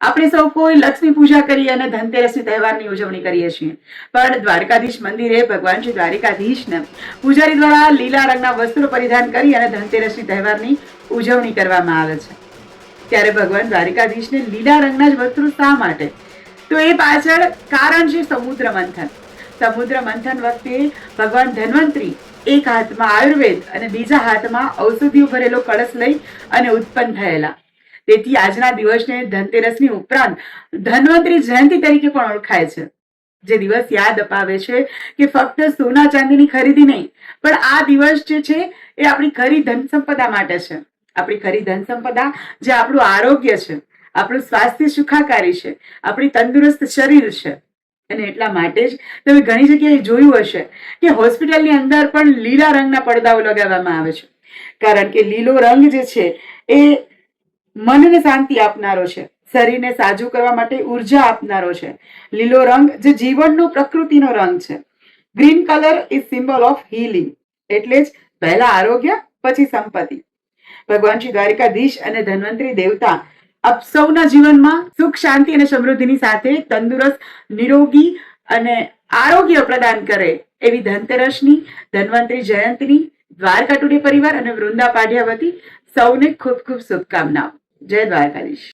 આપણે સૌ કોઈ લક્ષ્મી પૂજા કરી અને ધનતેરસની તહેવારની ઉજવણી કરીએ છીએ. પણ દ્વારકાધીશ મંદિરે ભગવાન શ્રી દ્વારકાધીશને પૂજારી દ્વારા લીલા રંગના વસ્ત્રો પરિધાન કરી અને ધનતેરસની તહેવારની ઉજવણી કરવામાં આવે છે. ત્યારે ભગવાન દ્વારિકાધીશને લીલા રંગના જ વસ્ત્રો શા માટે? તો એ પાછળ કારણ છે સમુદ્ર મંથન. સમુદ્ર મંથન વખતે ભગવાન ધન્વંતરી એક હાથમાં આયુર્વેદ અને બીજા હાથમાં ઔષધિઓ ભરેલો કળશ લઈ અને ઉત્પન્ન થયેલા. તેથી આજના દિવસને ધનતેરસની ઉપરાંત ધન્વંતરી જયંતિ તરીકે પણ ઓળખાય છે. જે દિવસ યાદ અપાવે છે કે ફક્ત સોના ચાંદીની ખરીદી નહીં, પણ આ દિવસ જે છે એ આપણી ખરી ધન સંપદા માટે છે. આપણી ખરી ધન સંપદા જે આપણું આરોગ્ય છે, આપણું સ્વાસ્થ્ય સુખાકારી છે, આપણી તંદુરસ્ત શરીર છે. અને એટલા માટે જ તમે ઘણી જગ્યાએ જોયું હશે કે હોસ્પિટલની અંદર પણ લીલા રંગના પડદાઓ લગાવવામાં આવે છે. કારણ કે લીલો રંગ જે છે એ મનને શાંતિ આપનારો છે. શરીરને સાજુ કરવા માટે ઊર્જા આપનારો છે. લીલો રંગ જે જીવનનો પ્રકૃતિનો રંગ છે. Green colour is symbol of healing એટલે જ પહેલા આરોગ્ય, પછી સંપત્તિ. ભગવાન શ્રી દ્વારિકાધીશ અને ધન્વંતરી દેવતા આપ સૌના જીવનમાં સુખ, શાંતિ અને સમૃદ્ધિની સાથે તંદુરસ્ત, નિરોગી અને આરોગ્ય પ્રદાન કરે એવી ધનતેરસની, ધન્વંતરી જયંતીની દ્વારકા ટુડે પરિવાર અને વૃંદા પાઢ્યા વતી સૌને ખૂબ ખૂબ શુભકામનાઓ. જય દ્વારકાધીશ.